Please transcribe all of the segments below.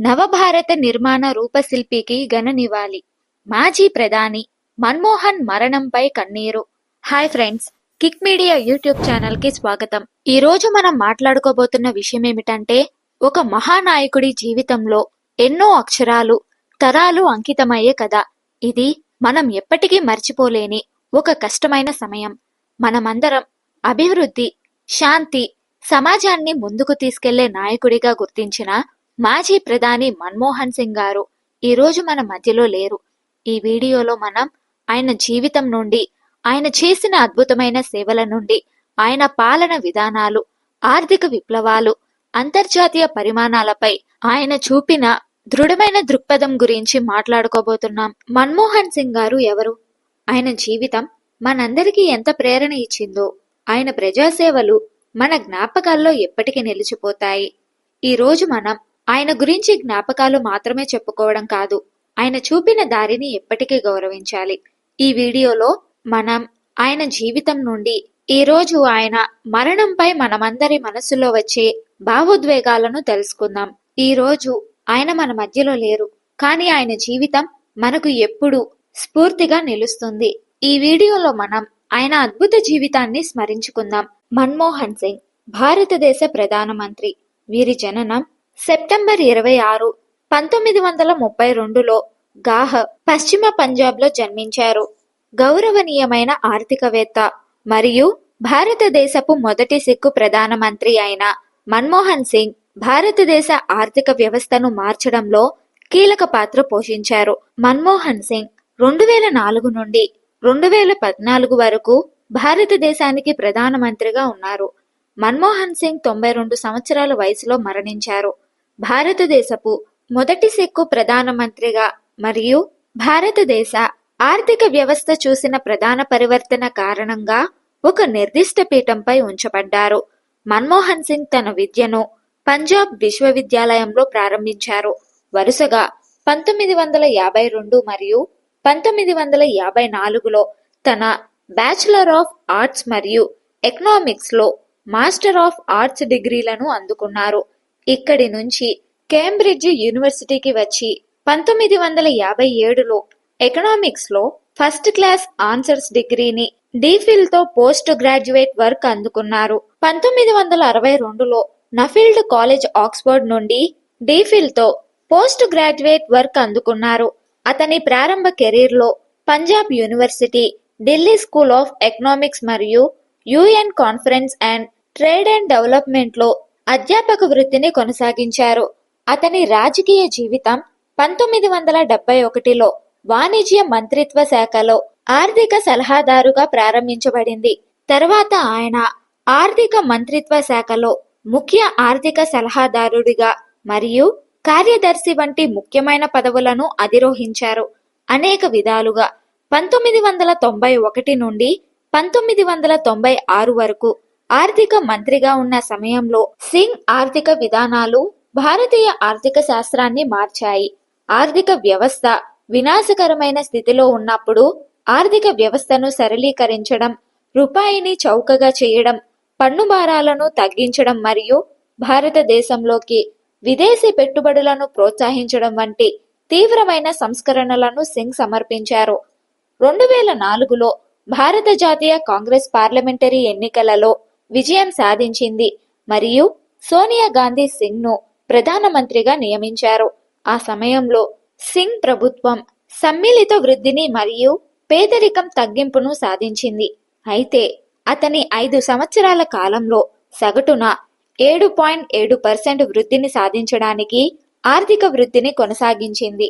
నవభారత నిర్మాణ రూపశిల్పికి ఘన మాజీ ప్రధాని మన్మోహన్ మరణంపై కన్నీరు. Hi friends kick media YouTube ఛానల్కి స్వాగతం. ఈ రోజు మనం మాట్లాడుకోబోతున్న విషయం ఏమిటంటే ఒక మహానాయకుడి జీవితంలో ఎన్నో అక్షరాలు తరాలు అంకితమయ్యే కథ. ఇది మనం ఎప్పటికీ మర్చిపోలేని ఒక కష్టమైన సమయం. మనమందరం అభివృద్ధి శాంతి సమాజాన్ని ముందుకు తీసుకెళ్ళే నాయకుడిగా గుర్తించిన మాజీ ప్రధాని మన్మోహన్ సింగ్ గారు ఈ రోజు మన మధ్యలో లేరు. ఈ వీడియోలో మనం ఆయన జీవితం నుండి ఆయన చేసిన అద్భుతమైన సేవల నుండి ఆయన పాలన విధానాలు ఆర్థిక విప్లవాలు అంతర్జాతీయ పరిమాణాలపై ఆయన చూపిన దృఢమైన దృక్పథం గురించి మాట్లాడుకోబోతున్నాం. మన్మోహన్ సింగ్ గారు ఎవరు? ఆయన జీవితం మనందరికీ ఎంత ప్రేరణ ఇచ్చిందో ఆయన ప్రజాసేవలు మన జ్ఞాపకాల్లో ఎప్పటికీ నిలిచిపోతాయి. ఈ రోజు మనం ఆయన గురించి జ్ఞాపకాలు మాత్రమే చెప్పుకోవడం కాదు ఆయన చూపిన దారిని ఎప్పటికీ గౌరవించాలి. ఈ వీడియోలో మనం ఆయన జీవితం నుండి ఈ రోజు ఆయన మరణంపై మనమందరి మనసులో వచ్చే భావోద్వేగాలను తెలుసుకుందాం. ఈ రోజు ఆయన మన మధ్యలో లేరు కానీ ఆయన జీవితం మనకు ఎప్పుడు స్ఫూర్తిగా నిలుస్తుంది. ఈ వీడియోలో మనం ఆయన అద్భుత జీవితాన్ని స్మరించుకుందాం. మన్మోహన్ సింగ్ భారతదేశ ప్రధానమంత్రి వీరి జననం సెప్టెంబర్ ఇరవై ఆరు పంతొమ్మిది వందల ముప్పై రెండులో గాహ్ పశ్చిమ పంజాబ్లో జన్మించారు. గౌరవనీయమైన ఆర్థికవేత్త మరియు భారతదేశపు మొదటి సిక్కు ప్రధానమంత్రి అయిన మన్మోహన్ సింగ్ భారతదేశ ఆర్థిక వ్యవస్థను మార్చడంలో కీలక పాత్ర పోషించారు. మన్మోహన్ సింగ్ రెండు వేల నాలుగు నుండి రెండు వేల పద్నాలుగు వరకు భారతదేశానికి ప్రధానమంత్రిగా ఉన్నారు. మన్మోహన్ సింగ్ తొంభై రెండు సంవత్సరాల వయసులో మరణించారు. భారతదేశపు మొదటి సిక్కు ప్రధానమంత్రిగా మరియు భారతదేశ ఆర్థిక వ్యవస్థ చూసిన ప్రధాన పరివర్తన కారణంగా ఒక నిర్దిష్ట పీఠంపై ఉంచబడ్డారు. మన్మోహన్ సింగ్ తన విద్యను పంజాబ్ విశ్వవిద్యాలయంలో ప్రారంభించారు. వరుసగా పంతొమ్మిది వందల యాభై రెండు మరియు పంతొమ్మిది వందల యాభై నాలుగులో తన బ్యాచిలర్ ఆఫ్ ఆర్ట్స్ మరియు ఎకనామిక్స్లో మాస్టర్ ఆఫ్ ఆర్ట్స్ డిగ్రీలను అందుకున్నారు. ఇక్కడి నుంచి కేంబ్రిడ్జ్ యూనివర్సిటీకి వచ్చి పంతొమ్మిది వందల యాభై ఏడులో ఎకనామిక్స్లో ఫస్ట్ క్లాస్ ఆన్సర్స్ డిగ్రీని డీఫిల్తో పోస్ట్ గ్రాడ్యుయేట్ వర్క్ అందుకున్నారు. పంతొమ్మిది వందల అరవై రెండులో నఫీల్డ్ కాలేజ్ ఆక్స్ఫర్డ్ నుండి డీఫిల్తో పోస్ట్ గ్రాడ్యుయేట్ వర్క్ అందుకున్నారు. అతని ప్రారంభ కెరీర్లో Punjab university Delhi school of economics మరియు UN conference and trade and డెవలప్మెంట్లో అధ్యాపక వృత్తిని కొనసాగించారు. అతని రాజకీయ జీవితం పంతొమ్మిది వందల డెబ్బై ఒకటిలో వాణిజ్య మంత్రిత్వ శాఖలో ఆర్థిక సలహాదారుగా ప్రారంభించబడింది. తర్వాత ఆయన ఆర్థిక మంత్రిత్వ శాఖలో ముఖ్య ఆర్థిక సలహాదారుడిగా మరియు కార్యదర్శి వంటి ముఖ్యమైన పదవులను అధిరోహించారు. అనేక విధాలుగా పంతొమ్మిది వందల తొంభై ఒకటి నుండి పంతొమ్మిది వందల తొంభై ఆరు వరకు ఆర్థిక మంత్రిగా ఉన్న సమయంలో సింగ్ ఆర్థిక విధానాలు భారతీయ ఆర్థిక శాస్త్రాన్ని మార్చాయి. ఆర్థిక వ్యవస్థ వినాశకరమైన స్థితిలో ఉన్నప్పుడు ఆర్థిక వ్యవస్థను సరళీకరించడం రూపాయిని చౌకగా చేయడం పన్ను భారాలను తగ్గించడం మరియు భారతదేశంలోకి విదేశీ పెట్టుబడులను ప్రోత్సహించడం వంటి తీవ్రమైన సంస్కరణలను సింగ్ సమర్పించారు. రెండు వేల నాలుగులో భారత జాతీయ కాంగ్రెస్ పార్లమెంటరీ ఎన్నికలలో విజయం సాధించింది. మరియు సోనియా గాంధీ సింగ్ను ప్రధానమంత్రిగా నియమించారు. ఆ సమయంలో సింగ్ ప్రభుత్వం సమ్మిళిత వృద్ధిని మరియు పేదరికం తగ్గింపును సాధించింది. అయితే అతని ఐదు సంవత్సరాల కాలంలో సగటున ఏడు పాయింట్ ఏడు పర్సెంట్ వృద్ధిని సాధించడానికి ఆర్థిక వృద్ధిని కొనసాగించింది.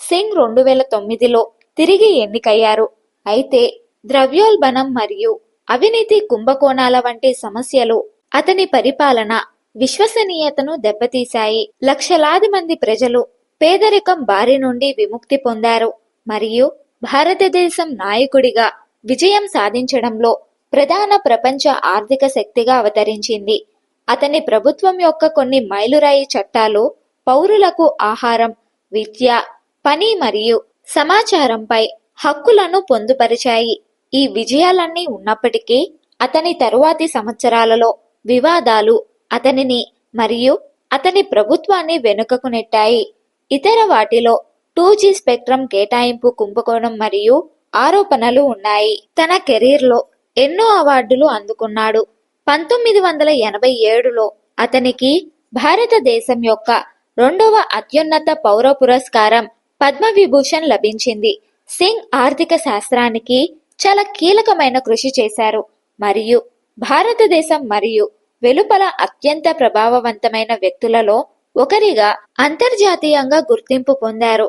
సింగ్ రెండు వేల తొమ్మిదిలో తిరిగి ఎన్నికయ్యారు. అయితే ద్రవ్యోల్బణం మరియు అవినీతి కుంభకోణాల వంటి సమస్యలు అతని పరిపాలన విశ్వసనీయతను దెబ్బతీశాయి. లక్షలాది మంది ప్రజలు పేదరికం బారి నుండి విముక్తి పొందారు. మరియు భారతదేశం నాయకుడిగా విజయం సాధించడంలో ప్రధాన ప్రపంచ ఆర్థిక శక్తిగా అవతరించింది. అతని ప్రభుత్వం యొక్క కొన్ని మైలురాయి చట్టాలు పౌరులకు ఆహారం విద్య పని మరియు సమాచారంపై హక్కులను పొందుపరిచాయి. ఈ విజయాలన్నీ ఉన్నప్పటికీ అతని తరువాతి సంవత్సరాలలో వివాదాలు అతనిని మరియు అతని ప్రభుత్వాన్ని వెనుకకు నెట్టాయి. ఇతర వాటిలో టూ జీ స్పెక్ట్రమ్ కేటాయింపు కుంభకోణం మరియు ఆరోపణలు ఉన్నాయి. తన కెరీర్లో ఎన్నో అవార్డులు అందుకున్నాడు. పంతొమ్మిది వందల ఎనభై ఏడులో అతనికి భారతదేశం యొక్క రెండవ అత్యున్నత పౌర పురస్కారం పద్మవిభూషణ్ లభించింది. సింగ్ ఆర్థిక శాస్త్రానికి చాలా కీలకమైన కృషి చేశారు. మరియు భారతదేశం మరియు వెలుపల అత్యంత ప్రభావవంతమైన వ్యక్తులలో ఒకరిగా అంతర్జాతీయంగా గుర్తింపు పొందారు.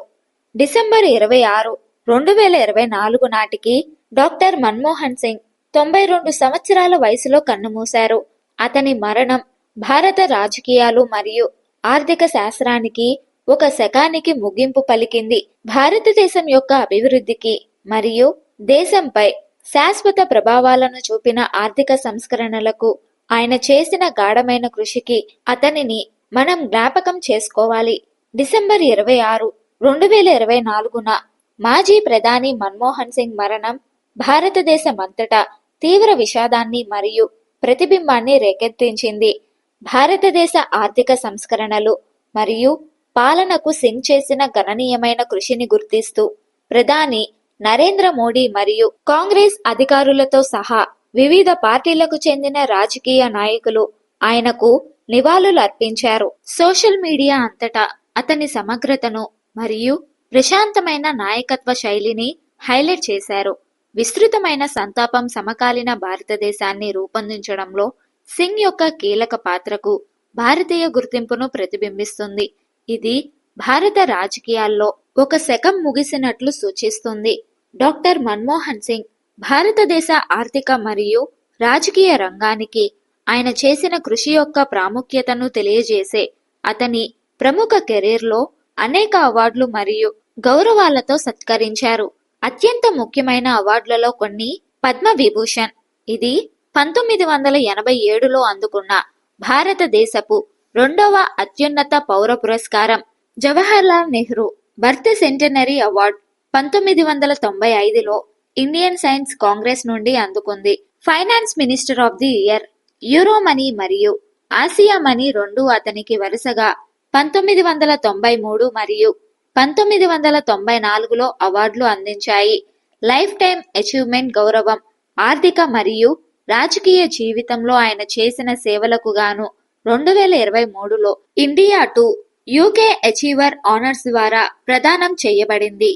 డిసెంబర్ ఇరవై ఆరు రెండు వేల ఇరవై నాలుగు నాటికి డాక్టర్ మన్మోహన్ సింగ్ తొంభై రెండు సంవత్సరాల వయసులో కన్నుమూశారు. అతని మరణం భారత రాజకీయాలు మరియు ఆర్థిక శాస్త్రానికి ఒక శకానికి ముగింపు పలికింది. భారతదేశం యొక్క అభివృద్ధికి మరియు దేశంపై శాశ్వత ప్రభావాలను చూపిన ఆర్థిక సంస్కరణలకు ఆయన చేసిన గాఢమైన కృషికి అతనిని మనం జ్ఞాపకం చేసుకోవాలి. డిసెంబర్ ఇరవై ఆరు రెండు వేల ఇరవై నాలుగున మాజీ ప్రధాని మన్మోహన్ సింగ్ మరణం భారతదేశమంతటా తీవ్ర విషాదాన్ని మరియు ప్రతిబింబాన్ని రేకెత్తించింది. భారతదేశ ఆర్థిక సంస్కరణలు మరియు పాలనకు సింగ్ చేసిన గణనీయమైన కృషిని గుర్తిస్తూ ప్రధాని నరేంద్ర మోడీ మరియు కాంగ్రెస్ అధికారులతో సహా వివిధ పార్టీలకు చెందిన రాజకీయ నాయకులు ఆయనకు నివాళులు అర్పించారు సోషల్ మీడియా అంతటా అతని సమగ్రతను మరియు ప్రశాంతమైన నాయకత్వ శైలిని హైలైట్ చేశారు. విస్తృతమైన సంతాపం సమకాలీన భారతదేశాన్ని రూపొందించడంలో సింగ్ యొక్క కీలక పాత్రకు భారతీయ గుర్తింపును ప్రతిబింబిస్తుంది. ఇది భారత రాజకీయాల్లో ఒక శకం ముగిసినట్లు సూచిస్తుంది. డాక్టర్ మన్మోహన్ సింగ్ భారతదేశ ఆర్థిక మరియు రాజకీయ రంగానికి ఆయన చేసిన కృషి యొక్క ప్రాముఖ్యతను తెలియజేసే అతని ప్రముఖ కెరీర్లో అనేక అవార్డులు మరియు గౌరవాలతో సత్కరించారు. అత్యంత ముఖ్యమైన అవార్డులలో కొన్ని పద్మ విభూషణ్ ఇది పంతొమ్మిది వందల ఎనభై ఏడులో అందుకున్న భారతదేశపు రెండవ అత్యున్నత పౌర పురస్కారం. Jawaharlal Nehru birth centenary award పంతొమ్మిది వందల తొంభై ఐదులో ఇండియన్ సైన్స్ కాంగ్రెస్ నుండి అందుకుంది. Finance minister of the year Euro money మరియు ఆసియా మనీ రెండు అతనికి వరుసగా పంతొమ్మిది వందల తొంభై మూడు మరియు పంతొమ్మిది వందల తొంభై నాలుగులో అవార్డులు అందించాయి. లైఫ్ టైం అచీవ్మెంట్ గౌరవం ఆర్థిక మరియు రాజకీయ జీవితంలో ఆయన చేసిన సేవలకు గాను రెండు వేల ఇరవై మూడులో India to UK achiever honours ద్వారా ప్రదానం చేయబడింది.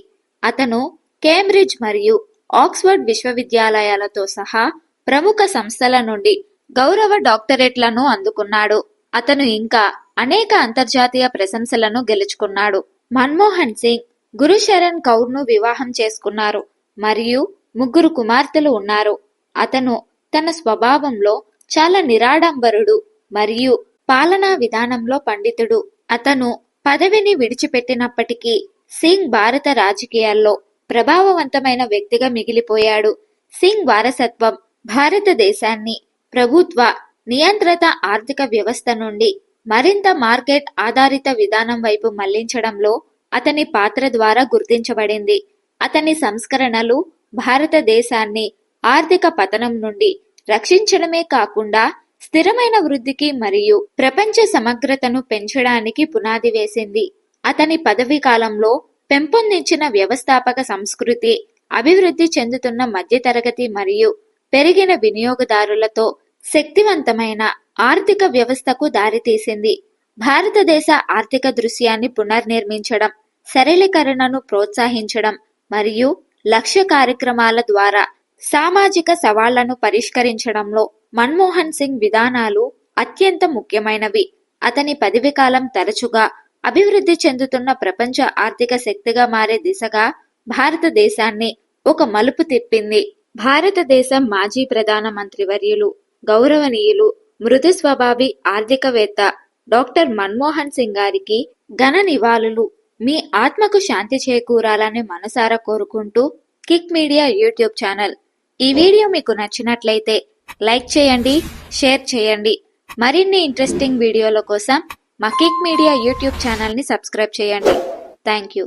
అతను కేంబ్రిడ్జ్ మరియు ఆక్స్ఫర్డ్ విశ్వవిద్యాలయాలతో సహా ప్రముఖ సంస్థల నుండి గౌరవ డాక్టరేట్లను అందుకున్నాడు. అతను ఇంకా అనేక అంతర్జాతీయ ప్రశంసలను గెలుచుకున్నాడు. మన్మోహన్ సింగ్ గురు శరణ్ వివాహం చేసుకున్నారు మరియు ముగ్గురు కుమార్తెలు ఉన్నారు. అతను తన స్వభావంలో చాలా నిరాడంబరుడు మరియు పాలనా విధానంలో పండితుడు. అతను పదవిని విడిచిపెట్టినప్పటికీ సింగ్ భారత రాజకీయాల్లో ప్రభావవంతమైన వ్యక్తిగా మిగిలిపోయాడు. సింగ్ వారసత్వం భారతదేశాన్ని ప్రభుత్వ నియంత్రిత ఆర్థిక వ్యవస్థ నుండి మరింత మార్కెట్ ఆధారిత విధానం వైపు మళ్ళించడంలో అతని పాత్ర ద్వారా గుర్తించబడింది. అతని సంస్కరణలు భారతదేశాన్ని ఆర్థిక పతనం నుండి రక్షించడమే కాకుండా స్థిరమైన వృద్ధికి మరియు ప్రపంచ సమగ్రతను పెంచడానికి పునాది వేసింది. అతని పదవీ కాలంలో పెంపొందించిన వ్యవస్థాపక సంస్కృతి అభివృద్ధి చెందుతున్న మధ్యతరగతి మరియు పెరిగిన వినియోగదారులతో శక్తివంతమైన ఆర్థిక వ్యవస్థకు దారితీసింది. భారతదేశ ఆర్థిక దృశ్యాన్ని పునర్నిర్మించడం సరళీకరణను ప్రోత్సహించడం మరియు లక్ష్య కార్యక్రమాల ద్వారా సామాజిక సవాళ్ళను పరిష్కరించడంలో మన్మోహన్ సింగ్ విధానాలు అత్యంత ముఖ్యమైనవి. అతని పదవికాలం తరచుగా అభివృద్ధి చెందుతున్న ప్రపంచ ఆర్థిక శక్తిగా మారే దిశగా భారతదేశాన్ని ఒక మలుపు తిప్పింది. భారతదేశం మాజీ ప్రధాన మంత్రివర్యులు గౌరవనీయులు మృదు స్వభావి ఆర్థికవేత్త డాక్టర్ మన్మోహన్ సింగ్ గారికి ఘన నివాళులు. మీ ఆత్మకు శాంతి చేకూరాలని మనసారా కోరుకుంటూ కిక్ మీడియా యూట్యూబ్ ఛానల్. ఈ వీడియో మీకు నచ్చినట్లయితే లైక్ చేయండి షేర్ చేయండి. మరిన్ని ఇంట్రెస్టింగ్ వీడియోల కోసం మా కిక్ మీడియా యూట్యూబ్ ఛానల్ని సబ్స్క్రైబ్ చేయండి. Thank you.